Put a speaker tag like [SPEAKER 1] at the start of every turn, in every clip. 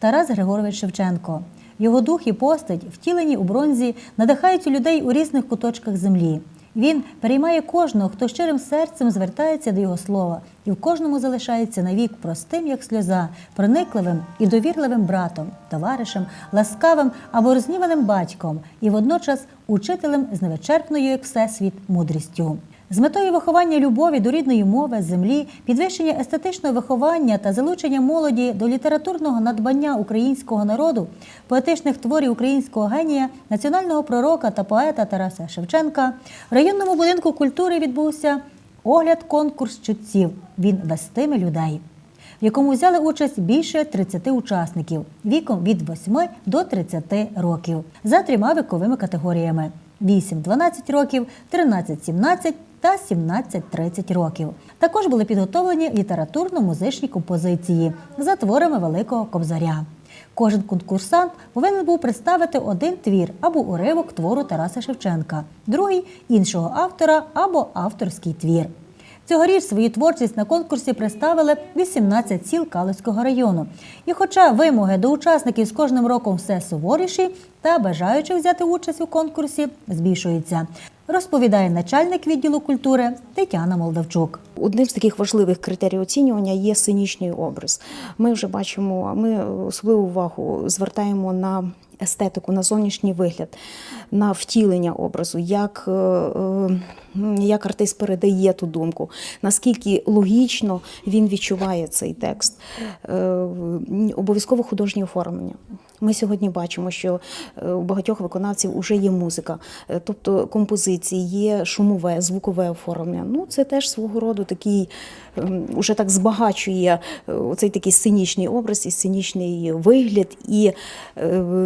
[SPEAKER 1] Тарас Григорович Шевченко. Його дух і постать, втілені у бронзі, надихають людей у різних куточках землі. Він переймає кожного, хто щирим серцем звертається до його слова, і в кожному залишається навік простим, як сльоза, проникливим і довірливим братом, товаришем, ласкавим або розніваним батьком, і водночас учителем з невичерпною, як всесвіт, мудрістю. З метою виховання любові до рідної мови, землі, підвищення естетичного виховання та залучення молоді до літературного надбання українського народу, поетичних творів українського генія, національного пророка та поета Тараса Шевченка, в районному будинку культури відбувся огляд конкурс чутців. Він вестиме людей в якому взяли участь більше 30 учасників віком від 8 до 30 років за трьома віковими категоріями: 8-12 років, 13-17 та 17-30 років. Також були підготовлені літературно-музичні композиції за творами Великого Кобзаря. Кожен конкурсант повинен був представити один твір або уривок твору Тараса Шевченка, другий іншого автора або авторський твір. Цьогоріч свою творчість на конкурсі представили 18 сіл Калицького району. І хоча вимоги до учасників з кожним роком все суворіші, та бажаючих взяти участь у конкурсі збільшуються, розповідає начальник відділу культури Тетяна Молдавчук.
[SPEAKER 2] Одним з таких важливих критерій оцінювання є сценічний образ. Ми вже бачимо, ми особливу увагу звертаємо на естетику, на зовнішній вигляд, на втілення образу, як, е, е, як артист передає ту думку, наскільки логічно він відчуває цей текст. Е, Обов'язково художнє оформлення. Ми сьогодні бачимо, що е, у багатьох виконавців вже є музика, е, тобто композиції, є шумове, звукове оформлення. Ну, це теж свого роду такий ем, уже так збагачує е, оцей такий сценічний образ і сценічний вигляд. І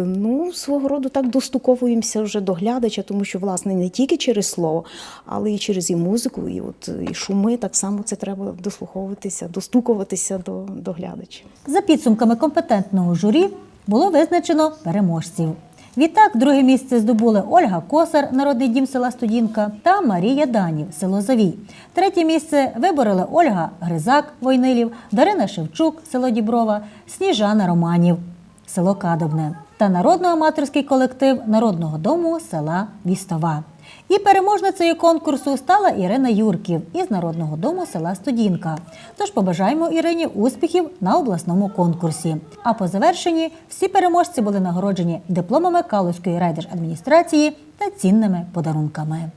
[SPEAKER 2] ну, свого роду так достуковуємося вже до глядача, тому що, власне, не тільки через слово, але і через і музику, і от і шуми так само це треба дослуховуватися, достукуватися до, до глядача.
[SPEAKER 1] За підсумками компетентного журі було визначено переможців. Відтак, друге місце здобули Ольга Косар, народний дім села Студінка, та Марія Данів, село Завій. Третє місце вибороли Ольга Гризак, Войнилів, Дарина Шевчук, село Діброва, Сніжана Романів, село Кадобне та народно-аматорський колектив Народного дому села Вістова. І переможницею конкурсу стала Ірина Юрків із Народного дому села Студінка. Тож побажаємо Ірині успіхів на обласному конкурсі. А по завершенні всі переможці були нагороджені дипломами Калузької райдержадміністрації та цінними подарунками.